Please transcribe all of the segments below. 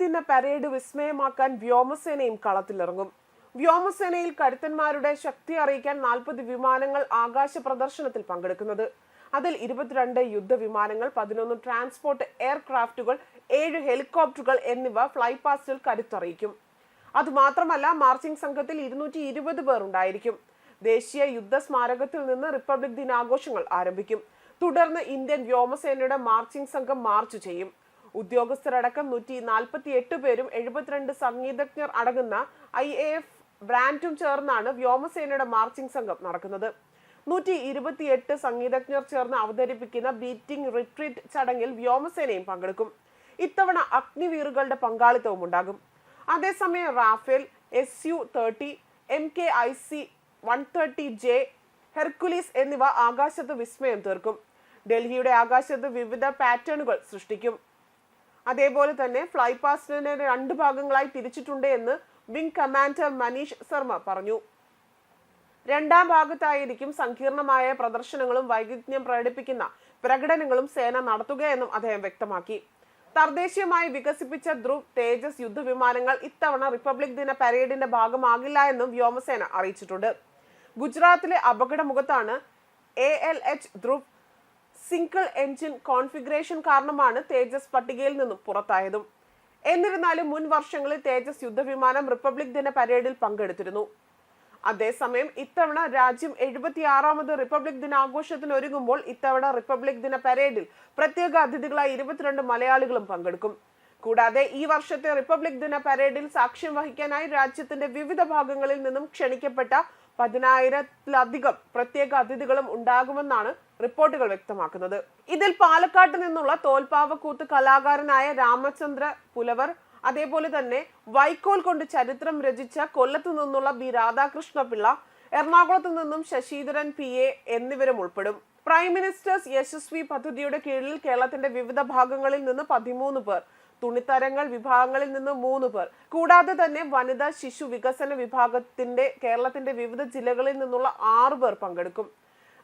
ദിന പരേഡ് വിസ്മയമാക്കാൻ വ്യോമസേനയും കളത്തിലിറങ്ങും. വ്യോമസേനയിൽ കരുത്തന്മാരുടെ ശക്തി അറിയിക്കാൻ നാൽപ്പത് വിമാനങ്ങൾ ആകാശ പ്രദർശനത്തിൽ പങ്കെടുക്കുന്നത്. അതിൽ ഇരുപത്തിരണ്ട് യുദ്ധവിമാനങ്ങൾ പതിനൊന്ന് ട്രാൻസ്പോർട്ട് എയർക്രാഫ്റ്റുകൾ ഏഴ് ഹെലികോപ്റ്ററുകൾ എന്നിവ ഫ്ലൈ പാസ്റ്റിൽ കരുത്തറിയിക്കും. അതുമാത്രമല്ല മാർച്ചിംഗ് സംഘത്തിൽ ഇരുന്നൂറ്റി ഇരുപത് പേർ ഉണ്ടായിരിക്കും. ദേശീയ യുദ്ധ സ്മാരകത്തിൽ നിന്ന് റിപ്പബ്ലിക് ദിനാഘോഷങ്ങൾ ആരംഭിക്കും. തുടർന്ന് ഇന്ത്യൻ വ്യോമസേനയുടെ മാർച്ചിംഗ് സംഘം മാർച്ച് ചെയ്യും. ഉദ്യോഗസ്ഥരടക്കം നൂറ്റി നാൽപ്പത്തി എട്ട് പേരും എഴുപത്തിരണ്ട് സംഗീതജ്ഞർ അടങ്ങുന്ന ഐ എ എഫ് ബ്രാൻഡും ചേർന്നാണ് വ്യോമസേനയുടെ മാർച്ചിംഗ് സംഘം നടക്കുന്നത്. നൂറ്റി ഇരുപത്തിയെട്ട് സംഗീതജ്ഞർ ചേർന്ന് അവതരിപ്പിക്കുന്ന ബീറ്റിംഗ് റിട്രീറ്റ് ചടങ്ങിൽ വ്യോമസേനയും പങ്കെടുക്കും. ഇത്തവണ അഗ്നിവീറുകളുടെ പങ്കാളിത്തവും ഉണ്ടാകും. അതേസമയം Rafale S U thirty M K I C one thirty J Hercules എന്നിവ ആകാശത്ത് വിസ്മയം തീർക്കും. ഡൽഹിയുടെ ആകാശത്ത് വിവിധ പാറ്റേണുകൾ സൃഷ്ടിക്കും. അതേപോലെ തന്നെ ഫ്ലൈ പാസ്റ്റിനെ രണ്ട് ഭാഗങ്ങളായി തിരിച്ചിട്ടുണ്ട് എന്ന് വിംഗ് കമാൻഡർ മനീഷ് ശർമ്മ പറഞ്ഞു. രണ്ടാം ഭാഗത്തായിരിക്കും സങ്കീർണമായ പ്രദർശനങ്ങളും വൈവിധ്യം പ്രകടിപ്പിക്കുന്ന പ്രകടനങ്ങളും സേന നടത്തുകയെന്നും അദ്ദേഹം വ്യക്തമാക്കി. തദ്ദേശീയമായി വികസിപ്പിച്ച ധ്രുവ് തേജസ് യുദ്ധവിമാനങ്ങൾ ഇത്തവണ റിപ്പബ്ലിക് ദിന പരേഡിന്റെ ഭാഗമാകില്ല എന്നും വ്യോമസേന അറിയിച്ചിട്ടുണ്ട്. ഗുജറാത്തിലെ അപകടമുഖത്താണ് A L H Dhruv single engine configuration കാരണമാണ് തേജസ് പട്ടികയിൽ നിന്നും പുറത്തായതും. എന്നിരുന്നാലും മുൻ വർഷങ്ങളിൽ തേജസ് യുദ്ധവിമാനം റിപ്പബ്ലിക് ദിന പരേഡിൽ പങ്കെടുത്തിരുന്നു. അതേസമയം ഇത്തവണ രാജ്യം എഴുപത്തിയാറാമത് റിപ്പബ്ലിക് ദിനാഘോഷത്തിന് ഒരുങ്ങുമ്പോൾ ഇത്തവണ റിപ്പബ്ലിക് ദിന പരേഡിൽ പ്രത്യേക അതിഥികളായി ഇരുപത്തിരണ്ട് മലയാളികളും പങ്കെടുക്കും. കൂടാതെ ഈ വർഷത്തെ റിപ്പബ്ലിക് ദിന പരേഡിൽ സാക്ഷ്യം വഹിക്കാനായി രാജ്യത്തിന്റെ വിവിധ ഭാഗങ്ങളിൽ നിന്നും ക്ഷണിക്കപ്പെട്ട പതിനായിരത്തിലധികം പ്രത്യേക അതിഥികളും ഉണ്ടാകുമെന്നാണ് റിപ്പോർട്ടുകൾ വ്യക്തമാക്കുന്നത്. ഇതിൽ പാലക്കാട്ട് നിന്നുള്ള തോൽപ്പാവക്കൂത്ത് കലാകാരനായ രാമചന്ദ്ര പുലവർ അതേപോലെ തന്നെ വൈക്കോൽ കൊണ്ട് ചരിത്രം രചിച്ച കൊല്ലത്തു നിന്നുള്ള ബി രാധാകൃഷ്ണ പിള്ള എറണാകുളത്തു നിന്നും ശശീധരൻ പി എ എന്നിവരും ഉൾപ്പെടും. പ്രൈം മിനിസ്റ്റേഴ്സ് യശസ്വി പദ്ധതിയുടെ കീഴിൽ കേരളത്തിന്റെ വിവിധ ഭാഗങ്ങളിൽ നിന്ന് പതിമൂന്ന് പേർ തുണിത്തരങ്ങൾ വിഭാഗങ്ങളിൽ നിന്ന് മൂന്ന് പേർ കൂടാതെ തന്നെ വനിതാ ശിശു വികസന വിഭാഗത്തിന്റെ കേരളത്തിന്റെ വിവിധ ജില്ലകളിൽ നിന്നുള്ള ആറു പേർ പങ്കെടുക്കും.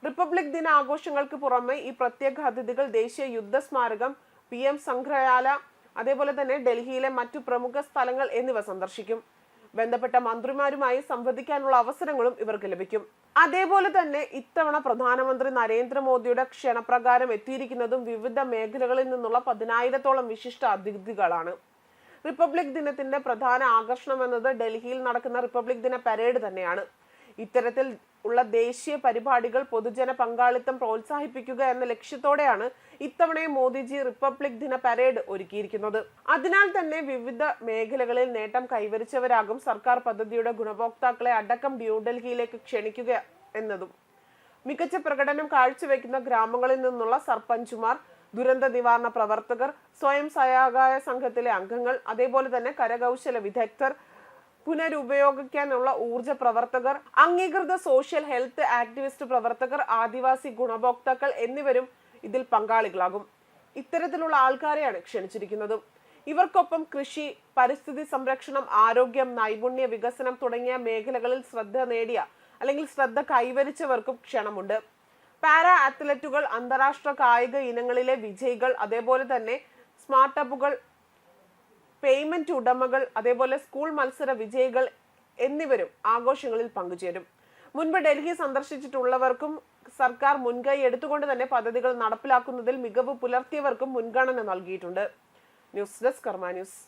റിപ്പബ്ലിക് ദിന ആഘോഷങ്ങൾക്ക് പുറമെ ഈ പ്രത്യേക അതിഥികൾ ദേശീയ യുദ്ധ സ്മാരകം പി എം സംഗ്രഹാല അതേപോലെ തന്നെ ഡൽഹിയിലെ മറ്റു പ്രമുഖ സ്ഥലങ്ങൾ എന്നിവ സന്ദർശിക്കും. ബന്ധപ്പെട്ട മന്ത്രിമാരുമായി സംവദിക്കാനുള്ള അവസരങ്ങളും ഇവർക്ക് ലഭിക്കും. അതേപോലെ തന്നെ ഇത്തവണ പ്രധാനമന്ത്രി നരേന്ദ്രമോദിയുടെ ക്ഷണപ്രകാരം എത്തിയിരിക്കുന്നതും വിവിധ മേഖലകളിൽ നിന്നുള്ള പതിനായിരത്തോളം വിശിഷ്ട അതിഥികളാണ്. റിപ്പബ്ലിക് ദിനത്തിന്റെ പ്രധാന ആകർഷണം എന്നത് ഡൽഹിയിൽ നടക്കുന്ന റിപ്പബ്ലിക് ദിന പരേഡ് തന്നെയാണ്. ഇത്തരത്തിൽ ഉള്ള ദേശീയ പരിപാടികൾ പൊതുജന പങ്കാളിത്തം പ്രോത്സാഹിപ്പിക്കുക എന്ന ലക്ഷ്യത്തോടെയാണ് ഇത്തവണ മോദിജി റിപ്പബ്ലിക് ദിന പരേഡ് ഒരുക്കിയിരിക്കുന്നത്. അതിനാൽ തന്നെ വിവിധ മേഖലകളിൽ നേട്ടം കൈവരിച്ചവരാകും സർക്കാർ പദ്ധതിയുടെ ഗുണഭോക്താക്കളെ അടക്കം ന്യൂഡൽഹിയിലേക്ക് ക്ഷണിക്കുക എന്നതും. മികച്ച പ്രകടനം കാഴ്ചവെക്കുന്ന ഗ്രാമങ്ങളിൽ നിന്നുള്ള സർപഞ്ചുമാർ ദുരന്ത നിവാരണ പ്രവർത്തകർ സ്വയം സഹായ സംഘത്തിലെ അംഗങ്ങൾ അതേപോലെ തന്നെ കരകൗശല വിദഗ്ധർ പുനരുപയോഗിക്കാനുള്ള ഊർജ പ്രവർത്തകർ അംഗീകൃത സോഷ്യൽ ഹെൽത്ത് ആക്ടിവിസ്റ്റ് പ്രവർത്തകർ ആദിവാസി ഗുണഭോക്താക്കൾ എന്നിവരും ഇതിൽ പങ്കാളികളാകും. ഇത്തരത്തിലുള്ള ആൾക്കാരെയാണ് ക്ഷണിച്ചിരിക്കുന്നത്. ഇവർക്കൊപ്പം കൃഷി പരിസ്ഥിതി സംരക്ഷണം ആരോഗ്യം നൈപുണ്യ വികസനം തുടങ്ങിയ മേഖലകളിൽ ശ്രദ്ധ നേടിയ അല്ലെങ്കിൽ ശ്രദ്ധ കൈവരിച്ചവർക്കും ക്ഷണമുണ്ട്. പാരാ അത്ലറ്റുകൾ അന്താരാഷ്ട്ര കായിക ഇനങ്ങളിലെ വിജയികൾ അതേപോലെ തന്നെ സ്മാർട്ടപ്പുകൾ പേയ്മെന്റ് ഉടമകൾ അതേപോലെ സ്കൂൾ മത്സര വിജയികൾ എന്നിവരും ആഘോഷങ്ങളിൽ പങ്കുചേരും. മുൻപ് ഡൽഹി സന്ദർശിച്ചിട്ടുള്ളവർക്കും സർക്കാർ മുൻകൈ എടുത്തുകൊണ്ട് തന്നെ പദ്ധതികൾ നടപ്പിലാക്കുന്നതിൽ മികവ് പുലർത്തിയവർക്കും മുൻഗണന നൽകിയിട്ടുണ്ട്. News desk Karma news.